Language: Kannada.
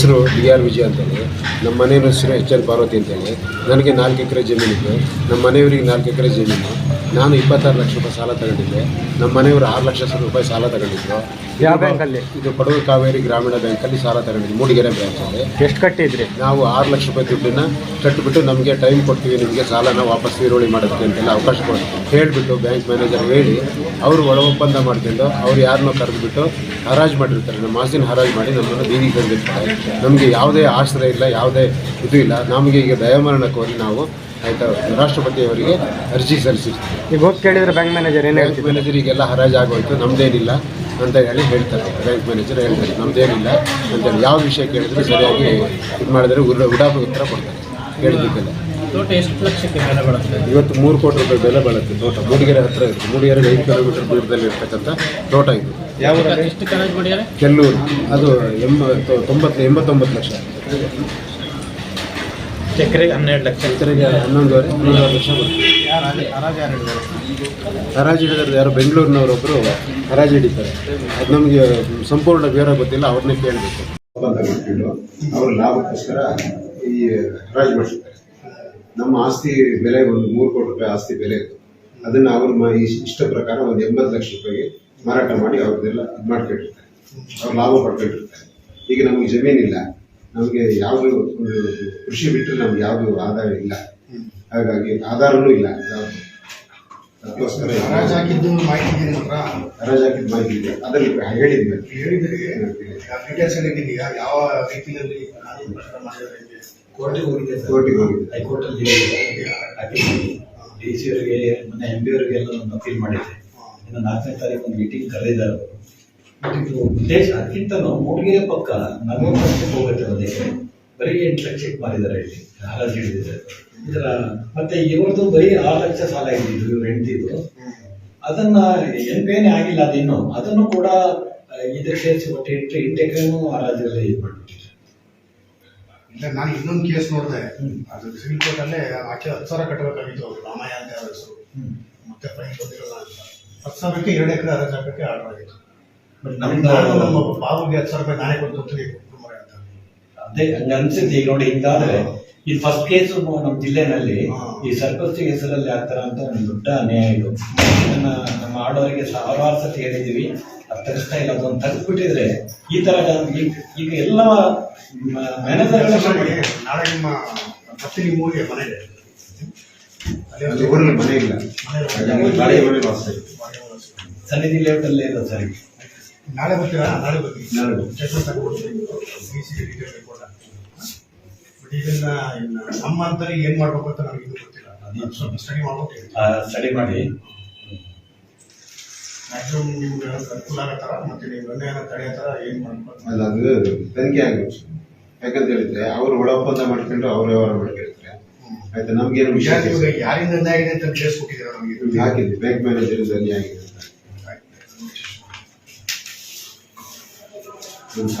ಹೆಸರು ಡಿ ಆರ್ ವಿಜಯ ಅಂತೇಳಿ. ನಮ್ಮ ಮನೆಯವ್ರ ಹೆಸರು ಎಚ್ ಎಲ್ ಪಾರ್ವತಿ ಅಂತೇಳಿ. ನನಗೆ ನಾಲ್ಕು ಎಕರೆ ಜಮೀನಿತ್ತು ನಮ್ಮ ಮನೆಯವರಿಗೆ ನಾಲ್ಕು ಎಕರೆ ಜಮೀನು. ನಾನು ಇಪ್ಪತ್ತಾರು ಲಕ್ಷ ರೂಪಾಯಿ ಸಾಲ ತಗೊಂಡಿದ್ದೆ. ನಮ್ಮ ಮನೆಯವರು ಆರು ಲಕ್ಷ ರೂಪಾಯಿ ಸಾಲ ತಗೊಂಡಿದ್ರು. ಯಾವ ಬ್ಯಾಂಕಲ್ಲಿ? ಇದು ಕೊಡಗು ಕಾವೇರಿ ಗ್ರಾಮೀಣ ಬ್ಯಾಂಕಲ್ಲಿ ಸಾಲ ತಗೊಂಡಿದ್ದೆ. ಮೂಡಿಗೆರೆ ಬ್ಯಾಂಕಲ್ಲಿ ಎಷ್ಟು ಕಟ್ಟಿದ್ರಿ? ನಾವು ಆರು ಲಕ್ಷ ರೂಪಾಯಿ ದುಡ್ಡನ್ನು ಕಟ್ಟಿಬಿಟ್ಟು ನಮಗೆ ಟೈಮ್ ಕೊಡ್ತೀವಿ ನಿಮಗೆ ಸಾಲನ ವಾಪಸ್ ಈರುಳ್ಳಿ ಮಾಡೋದಕ್ಕೆ ಅಂತೆಲ್ಲ ಅವಕಾಶ ಕೊಡಿ ಹೇಳಿಬಿಟ್ಟು ಬ್ಯಾಂಕ್ ಮ್ಯಾನೇಜರ್ ಹೇಳಿ ಅವರು ಒಳ ಒಪ್ಪಂದ ಮಾಡ್ಕೊಂಡು ಅವ್ರು ಯಾರನ್ನೋ ಕರೆದುಬಿಟ್ಟು ಹರಾಜು ಮಾಡಿರ್ತಾರೆ. ನಮ್ಮ ಆಸ್ತಿನ ಹರಾಜು ಮಾಡಿ ನಮ್ಮನ್ನು ಬೀದಿಗೆ ತಂದಿರ್ತಾರೆ. ನಮಗೆ ಯಾವುದೇ ಆಶ್ರಯ ಇಲ್ಲ ಯಾವುದೇ ಇದು ಇಲ್ಲ. ನಮಗೆ ಈಗ ದಯಮರಣ ಕೋರಿ ನಾವು ಆಯಿತಾ ರಾಷ್ಟ್ರಪತಿಯವರಿಗೆ ಅರ್ಜಿ ಸಲ್ಲಿಸಿರ್ತೀವಿ. ಈಗ ಹೋಗಿ ಕೇಳಿದ್ರೆ ಬ್ಯಾಂಕ್ ಮ್ಯಾನೇಜರ್ ಏನು ಬ್ಯಾಂಕ್ ಮ್ಯಾನೇಜರಿಗೆಲ್ಲ ಹರಾಜು ಆಗೋಯ್ತು ನಮ್ದೇನಿಲ್ಲ ಅಂತ ಹೇಳಿ ಹೇಳ್ತಾರೆ. ಬ್ಯಾಂಕ್ ಮ್ಯಾನೇಜರ್ ಹೇಳ್ತಾರೆ ನಮ್ದೇನಿಲ್ಲ ಅಂತೇಳಿ ಯಾವ ವಿಷಯ ಕೇಳಿದ್ರು ಸರಿಯಾಗಿ ಇದು ಮಾಡಿದ್ರೆ ಉಡ ಉಡಾಪ ಉತ್ತರ ಕೊಡ್ತಾರೆ. ಹೇಳಿದ್ದಕ್ಕೆಲ್ಲ ತೋಟ ಎಷ್ಟು ಲಕ್ಷಕ್ಕೆ ಬೆಲೆ ಬಾಳುತ್ತೆ ಇವತ್ತು ಮೂರು ಕೋಟಿ ರೂಪಾಯಿ ಬೆಲೆ ಬಾಳುತ್ತೆ ತೋಟ. ಮೂಡಿಗೆರೆ ಹತ್ರ ಇರುತ್ತೆ. ಮೂಡಿಗೆರೆ ಐದು ಕಿಲೋಮೀಟರ್ ದೂರದಲ್ಲಿ ಇರ್ತಕ್ಕಂಥ ತೋಟ ಇದು. ಯಾವ ಎಷ್ಟು ಕನಸು ಮಾಡಿದ್ದಾರೆ ಕೆಲ್ಲೂರು. ಅದು ಎಂಬ ತೊಂಬತ್ತು ಎಂಬತ್ತೊಂಬತ್ತು ಲಕ್ಷ. ಎಕರೆಗೆ ಹನ್ನೆರಡು ಲಕ್ಷ. ಎಕರೆಗೆ ಹನ್ನೊಂದುವರೆ ಹನ್ನೊಂದುವರೆ ಲಕ್ಷ ಬರುತ್ತೆ. ಹರಾಜು ಹಿಡಿದ್ರೆ ಯಾರು ಬೆಂಗಳೂರಿನವರೊಬ್ಬರು ಹರಾಜು ಹಿಡಿತಾರೆ. ಅದು ನಮಗೆ ಸಂಪೂರ್ಣ ವಿವರ ಗೊತ್ತಿಲ್ಲ ಅವ್ರನ್ನೇ ಕೇಳಬೇಕು. ಅವರ ಲಾಭಕ್ಕೋಸ್ಕರ ಈ ಹರಾಜು ಮಾಡಿರ್ತಾರೆ ನಮ್ಮ ಆಸ್ತಿ ಬೆಲೆ ಒಂದು ಮೂರು ಕೋಟಿ ರೂಪಾಯಿ ಆಸ್ತಿ ಬೆಲೆ ಇತ್ತು. ಅದನ್ನ ಅವ್ರ ಇಷ್ಟ ಪ್ರಕಾರ ಒಂದು ಎಂಬತ್ತು ಲಕ್ಷ ರೂಪಾಯಿಗೆ ಮಾರಾಟ ಮಾಡಿ ಅವ್ರದ್ದೆಲ್ಲ ಇದು ಮಾಡ್ಕೊಂಡಿರ್ತಾರೆ. ಅವ್ರು ಲಾಭ ಪಡ್ಕೊಂಡಿರ್ತಾರೆ. ಈಗ ನಮಗೆ ಜಮೀನಿಲ್ಲ. ನಮಗೆ ಯಾವುದು ಕೃಷಿ ಬಿಟ್ಟರೆ ನಮ್ಗೆ ಯಾವುದು ಆದಾಯ ಇಲ್ಲ. ಹಾಗಾಗಿ ಆಧಾರನೂ ಇಲ್ಲ. ಯಾವ್ದು. ಅದಕ್ಕೋಸ್ಕರ ಹರಾಜು ಹಾಕಿದ್ದು ಮಾಹಿತಿ ಹರಾಜು ಹಾಕಿದ ಮಾಹಿತಿ ಇದೆ. ಅದರಲ್ಲಿ ಈಗ ಯಾವ ರೀತಿಯಲ್ಲಿ ಕೋರ್ಟಿಗೆ ಹೋಗಿದೆ ಕೋರ್ಟಿಗೆ ಹೋಗಿದೆ ಹೈಕೋರ್ಟಲ್ಲಿ ಡಿ ಸಿ ಅವರಿಗೆ ಮೊನ್ನೆ ಎಂ ಪಿ ಅವರಿಗೆಲ್ಲ ನಾನು ಅಪೀಲ್ ಮಾಡಿದ್ದೆ. ಇನ್ನು ನಾಲ್ಕನೇ ತಾರೀಕು ಒಂದು ಮೀಟಿಂಗ್ ಕರೆದಿದ್ದಾರೆ ಇದು ಉದ್ದೇಶ ಅದಕ್ಕಿಂತನೂ ಮೂಡಿಗೆರೆ ಪಕ್ಕ ನಲವತ್ತು ಲಕ್ಷಕ್ಕೆ ಹೋಗುತ್ತೆ ಅದಕ್ಕೆ ಬರೀ ಎಂಟು ಲಕ್ಷಕ್ಕೆ ಮಾರಿದ್ದಾರೆ ಇಲ್ಲಿ. ಹರಾಜು ಹಿಡಿದಿದ್ದಾರೆ ಇದರ ಮತ್ತೆ ಇವ್ರದ್ದು ಬರೀ ಆರು ಲಕ್ಷ ಸಾಲ ಇದ್ದಿದ್ದು ಇವ್ರ ಹೆಂಡತಿದು ಅದನ್ನ ಎನ್ ಪಿ ಆಗಿಲ್ಲ ಅದಿನ್ನು. ಅದನ್ನು ಕೂಡ ಇದಕ್ಕೆ ಸೇರಿಸಿ ಒಟ್ಟು ಆ ಹರಾಜಲ್ಲಿ ಇದು ಇಲ್ಲ ನಾನು ಇನ್ನೊಂದು ಕೇಸ್ ನೋಡಿದೆ. ಅದು ಸಿವಿಲ್ ಕೋರ್ಟ್ ಅಲ್ಲೇ ಆಕೆ ಹತ್ತು ಸಾವಿರ ಕಟ್ಟಬೇಕಾಗಿತ್ತು ಅವ್ರು ರಾಮಯ್ಯ ಅಂತ ಅವ್ರ ಹೆಸರು. ಮತ್ತೆ ಫೈನ್ ಬಂದಿರಲ್ಲ ಅಂತ. ಹತ್ತು ಸಾವಿರಕ್ಕೆ ಎರಡು ಎಕರೆ ಅರ್ಜಿ ಹಾಕಕ್ಕೆ ಆರ್ಡರ್ ಆಗಿತ್ತು. ನಮ್ಮ ಬಾಬುಗೆ ಹತ್ತು ಸಾವಿರ ರೂಪಾಯಿ ನಾನೇ ಕೊಟ್ಟು ಕುಟುಂಬ ಅಂತ. ಅದೇ ಹಂಗ ಅನ್ಸುತ್ತೆ ಈಗ ನೋಡಿ ಹಿಂಗಾದ್ರೆ ಈ ಫಸ್ಟ್ ಕೇಸು ನಮ್ಮ ಜಿಲ್ಲೆನಲ್ಲಿ ಈ ಸರ್ಪಂಚ್ ಹೆಸರಲ್ಲಿ ಆಗ್ತಾರ ಅಂತ ಒಂದು ದೊಡ್ಡ ಅನ್ಯಾಯ ಇದು. ನಮ್ಮ ಆಡೋರಿಗೆ ಸಾವಿರಾರು ಸತಿ ಹೇಳಿದೀವಿ ತರಿಸ್ತಾ ಇಲ್ಲ ಅದನ್ನು ತೆಗೆದ್ಬಿಟ್ಟಿದ್ರೆ ಈ ತರ ಈಗ ಎಲ್ಲ ಮ್ಯಾನೇಜರ್ ಮಾಡಿ ನಾಳೆ ನಿಮ್ಮ ಮತ್ತೆ ನಿಮ್ಮ ಊರಿಗೆ ಇದೆ. ಅಲ್ಲಿ ಊರಲ್ಲಿ ಮನೆ ಇಲ್ಲ. ಮನೆ. ಸನ್ನಿಧಿ ಲೇಔಟ್ ಅಲ್ಲೇ ಇರೋದು ಸರ್. ನಾಳೆ ಬರ್ತೀರಾ? ನಾಳೆ ಬರ್ತೀನಿ. ನಾಳೆ. Statement ತಗೊಂಡ್ಬಿಡ್ತೀನಿ B C detail report but ಇದನ್ನ ನಮ್ಮ ಅಂತರಿಗೆ ಏನ್ ಮಾಡ್ಬೇಕು ಅಂತ ನನಗೆ ಇದು ಗೊತ್ತಿಲ್ಲ. ಅದು ಸ್ವಲ್ಪ ಸ್ಟಡಿ ಮಾಡ್ಬೇಕು. ಸ್ಟಡಿ ಮಾಡಿ. ಮ್ಯಾಕ್ಸಿಮಮ್ ನಿಮ್ಗೆ ಮತ್ತೆ ನೀವು ಏನು. ಅಲ್ಲ ಅದು ತನಿಖೆ ಆಗಬೇಕು ಯಾಕಂತ ಹೇಳಿದ್ರೆ ಅವರು ಒಳ ಒಪ್ಪಂದ ಮಾಡ್ಕೊಂಡು ಅವ್ರ ವ್ಯವಹಾರ ಮಾಡ್ಕೊಂಡಿರ್ತಾರೆ ಆಯ್ತಾ ನಮ್ಗೆ ಏನು ವಿಷಯ ಯಾರಿಂದ ಅನ್ಯಾಯ ಆಗಿದೆ ಅಂತ ಕೇಸ್ ಕೊಟ್ಟಿದ್ದಾರೆ ನಮಗೆ? ಹಾಕಿದ್ವಿ ಬ್ಯಾಂಕ್ ಮ್ಯಾನೇಜರ್ ಅಲ್ಲಿ ಆಗಿದೆ. ಅಂತ.